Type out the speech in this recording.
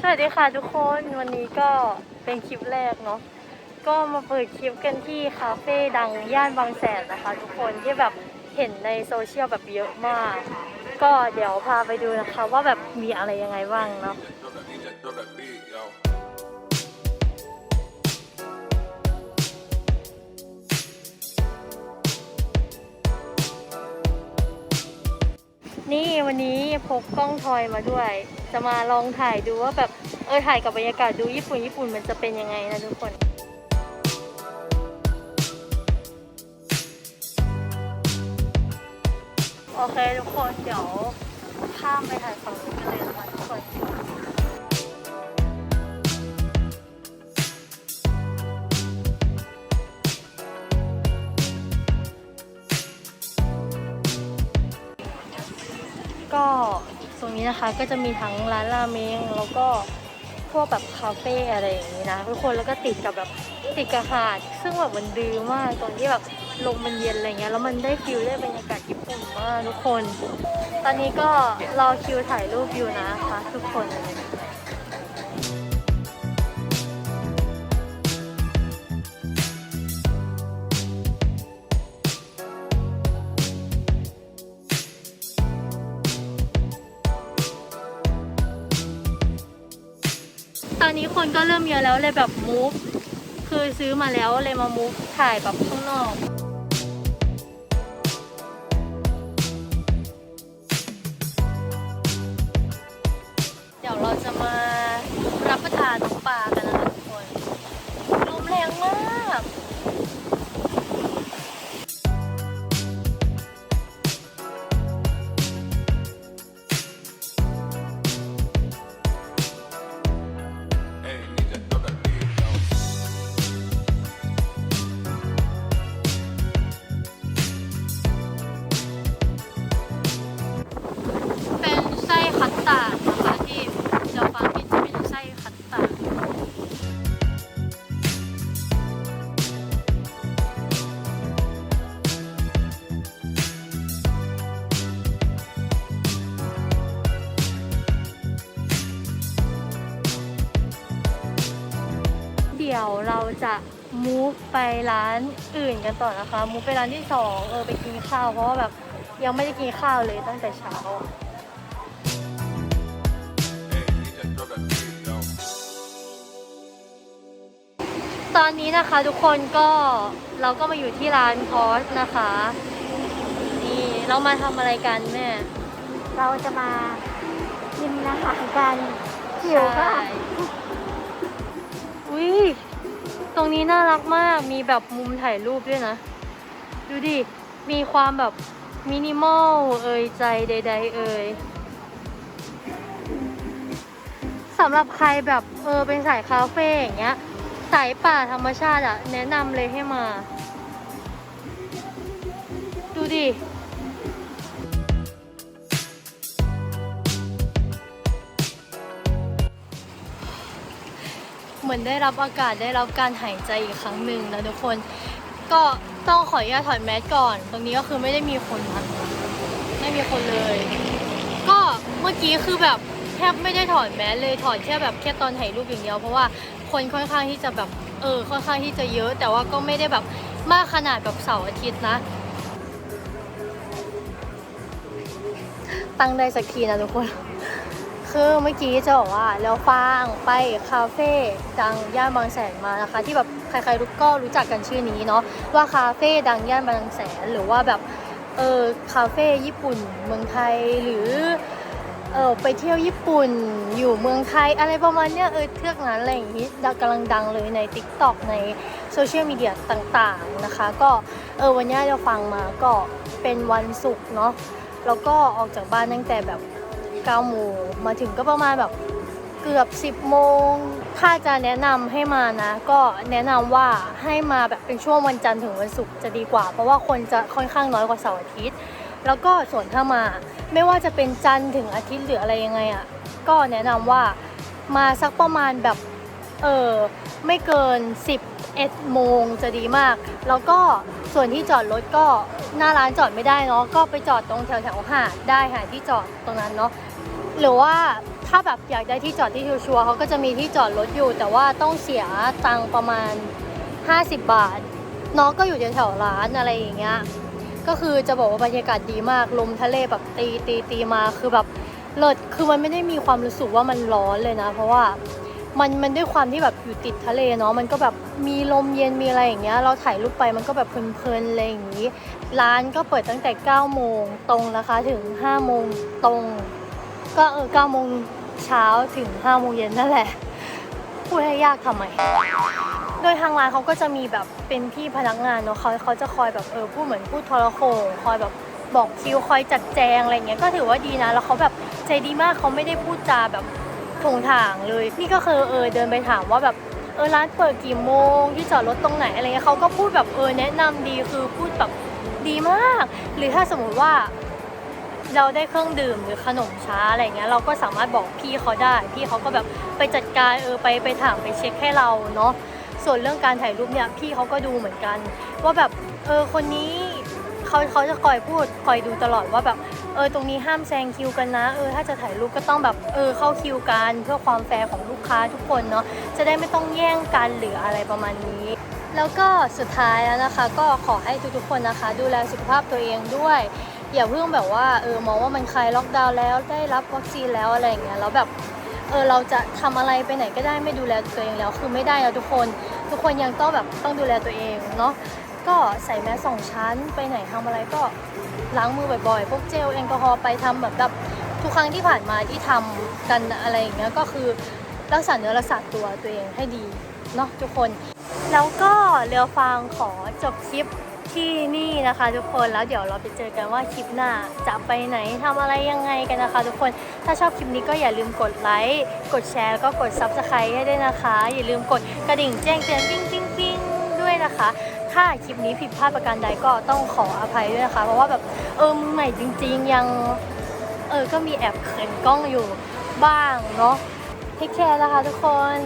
สวัสดีค่ะทุกคนวันนี้ก็เป็นคลิปแรกเนาะก็มาเปิดคลิปกันที่คาเฟ่ดังย่านบางแสนนะคะ ทุกคนที่แบบเห็นในโซเชียลแบบเยอะมาก ก็เดี๋ยวพาไปดูนะคะว่าแบบมีอะไรยังไงบ้างเนาะ วันนี้พกกล้องทอยมาด้วย จะมาลองถ่ายดูว่าแบบเออถ่ายกับบรรยากาศดูญี่ปุ่นญี่ปุ่นมันจะเป็นยังไงนะทุกคนโอเคทุกคนเดี๋ยวข้ามไปถ่ายฝั่งนู้นกันเลยนะคะทุกคน ก็ตรงนี้นะคะก็จะมีทั้งร้านราเมงแล้วก็พวกแบบคาเฟ่อะไรอย่างนี้นะทุกคนแล้วก็ติดกับแบบติดกับหาด ซึ่งแบบมันดีมากตรงที่แบบลมมันเย็นอะไรเงี้ยแล้วมันได้ฟิลได้บรรยากาศญี่ปุ่นมากทุกคน ตอนนี้ก็รอคิวถ่ายรูปอยู่นะคะทุกคน อนนี้คนก็เริ่มเยอะแล้วเลยแบบมูฟคือซื้อมาแล้วเลยมามูฟถ่ายแบบข้างนอกเดี๋ยวเราจะมารับประทานน้ำปลากัน ดี๋ยวเราจะมูฟไปร้านอื่นกันต่อนะคะ มูฟไปร้านที่สองเออไปกินข้าวเพราะว่าแบบยังไม่ได้กินข้าวเลยตั้งแต่เช้า Hey, ninja, drop that beat, yo. ตอนนี้นะคะทุกคนก็เราก็มาอยู่ที่ร้านคอสนะคะ นี่เรามาทำอะไรกันแม่เราจะมากินอาหารกันหิวค่ะใช่อุ้ย ตรงนี้น่ารักมาก มีแบบมุมถ่ายรูปด้วยนะ ดูดิ มีความแบบมินิมอลเอ่ยใจใด ๆ เอ่ยสำหรับใครแบบเออเป็นสายคาเฟ่อย่างเงี้ย สายป่าธรรมชาติอะแนะนำเลยให้มา ดูดิ มือนได้รับอากาศได้รับการหายใจอีกครั้งหนึ่งนะทุกคนก็ต้องขออนุญาตถอดแมสก่อน ตรงนี้ก็คือไม่ได้มีคนนะไม่มีคนเลย ก็เมื่อกี้คือแบบแทบไม่ได้ถอดแมสเลยถอดแค่แบบแค่ตอนถ่ายรูปอย่างเดียวเพราะว่าคนค่อนข้างที่จะแบบเออค่อนข้างที่จะเยอะ แต่ว่าก็ไม่ได้แบบมากขนาดแบบเสาร์อาทิตย์นะ ตั้งได้สักทีนะทุกคน คือเมื่อกี้จะบอกว่าแล้วฟางไปคาเฟ่ดังย่านบางแสนมานะคะ ที่แบบใครๆรู้ก็รู้จักกันชื่อนี้เนาะว่าคาเฟ่ดังย่านบางแสนหรือว่าแบบเออคาเฟ่ญี่ปุ่นเมืองไทยหรือเออไปเที่ยวญี่ปุ่นอยู่เมืองไทยอะไรประมาณเนี้ยเออเทือกนั้นอะไรอย่างนี้กำลังดังเลยใน t ิ k t o k ในโซเชียลมีเดียต่างๆนะคะ ก็เออวันนี้เราฟังมาก็เป็นวันศุกร์เนาะแล้วก็ออกจากบ้านตั้งแต่แบบ 9โมงมาถึงก็ประมาณแบบเกือบ 10 โมง ถ้าจะแนะนำให้มานะ ก็แนะนำว่าให้มาแบบเป็นช่วงวันจันทร์ถึงวันศุกร์จะดีกว่า เพราะว่าคนจะค่อนข้างน้อยกว่าเสาร์อาทิตย์ แล้วก็ส่วนถ้ามาไม่ว่าจะเป็นจันทร์ถึงอาทิตย์หรืออะไรยังไงอะ่ะ ก็แนะนำว่ามาสักประมาณแบบ เออไม่เกิน 10 11 โมงจะดีมาก แล้วก็ส่วนที่จอดรถก็หน้าร้านจอดไม่ได้เนาะก็ไปจอดตรงแถวแถวหาดได้หาที่จอดตรงนั้นเนาะหรือว่าถ้าแบบอยากได้ที่จอดที่ชัวร์เขาก็จะมีที่จอดรถอยู่ แต่ว่าต้องเสียตังประมาณ 50 บาทเนาะก็อยู่แถวร้านอะไรอย่างเงี้ยก็คือจะบอกว่าบรรยากาศดีมากลมทะเลแบบตีตีตีมาคือแบบเลิศคือมันไม่ได้มีความรู้สึกว่ามันร้อนเลยนะ เพราะว่ามันมันด้วยความที่แบบอยู่ติดทะเลเนาะมันก็แบบ มีลมเย็นมีอะไรอย่างเงี้ยเราถ่ายรูปไปมันก็แบบเพลินๆอะไรอย่างงี้ ร้านก็เปิดตั้งแต่9โมงตรงนะคะถึง5โมงตรง ก็เออ9โมงเช้าถึง5โมงเย็นนั่นแหละพูดให้ยากทำไมโดยทางร้านเขาก็จะมีแบบเป็นพี่พนักงานเนาะเขาเขาจะคอยแบบเออพูดเหมือนพูดโทรโขงคอยแบบบอกคิวคอยจัดแจงอะไรเงี้ยก็ถือว่าดีนะ แล้วเขาแบบใจดีมากเขาไม่ได้พูดจาแบบถงถางเลย นี่ก็คือเออเดินไปถามว่าแบบ เออร้านเปิดกี่โมงที่จอดรถตรงไหนอะไรเงี้ยเขาก็พูดแบบเออแนะนำดีคือพูดแบบดีมาก หรือถ้าสมมุติว่าเราได้เครื่องดื่มหรือขนมช้าอะไรเงี้ยเราก็สามารถบอกพี่เขาได้ พี่เขาก็แบบไปจัดการเออไปไปถามไปเช็คให้เราเนาะส่วนเรื่องการถ่ายรูปเนี่ยพี่เขาก็ดูเหมือนกัน ว่าแบบเออคนนี้เขาเขาจะคอยพูดคอยดูตลอดว่าแบบ เออตรงนี้ห้ามแซงคิวกันนะ เออถ้าจะถ่ายรูปก็ต้องแบบเออเข้าคิวกันเพื่อความแฟร์ของลูกค้าทุกคนเนาะจะได้ไม่ต้องแย่งกันหรืออะไรประมาณนี้ แล้วก็สุดท้ายแล้วนะคะ ก็ขอให้ทุกๆคนนะคะ ดูแลสุขภาพตัวเองด้วยอย่าเพิ่งแบบว่าเออมองว่ามันคลายล็อกดาวน์แล้วได้รับวัคซีนแล้วอะไรอย่างเงี้ยแล้วแบบเออเราจะทำอะไรไปไหนก็ได้ไม่ดูแลตัวเองแล้วคือไม่ได้นะทุกคน ทุกคนยังต้องแบบต้องดูแลตัวเองเนาะ ก็ใส่แมสสองชั้น ไปไหนทำอะไรก็ล้างมือบ่อยๆ พวกเจลแอลกอฮอล์ไปทำแบบแบบทุกครั้งที่ผ่านมาที่ทำกันอะไรอย่างเงี้ยก็คือรักษาเนื้อรักษาตัวตัวเองให้ดีเนาะทุกคน แล้วก็เรือฟางขอจบคลิปที่นี่นะคะทุกคนแล้วเดี๋ยวเราไปเจอกันว่าคลิปหน้าจะไปไหนทำอะไรยังไงกันนะคะ ทุกคนถ้าชอบคลิปนี้ก็อย่าลืมกดไลค์กดแชร์แล้วก็กด Subscribe ให้ด้วยนะคะ อย่าลืมกดกระดิ่งแจ้งเตือนปิ้งปิ้งปิ้งด้วยนะคะ ถ้าคลิปนี้ผิดพลาดประการใดก็ต้องขออภัยด้วยนะคะ เพราะว่าแบบเออมือใหม่จริง ๆ ยังเออก็มีแอบเขินกล้องอยู่บ้างเนาะเทคแคร์นะคะทุกคน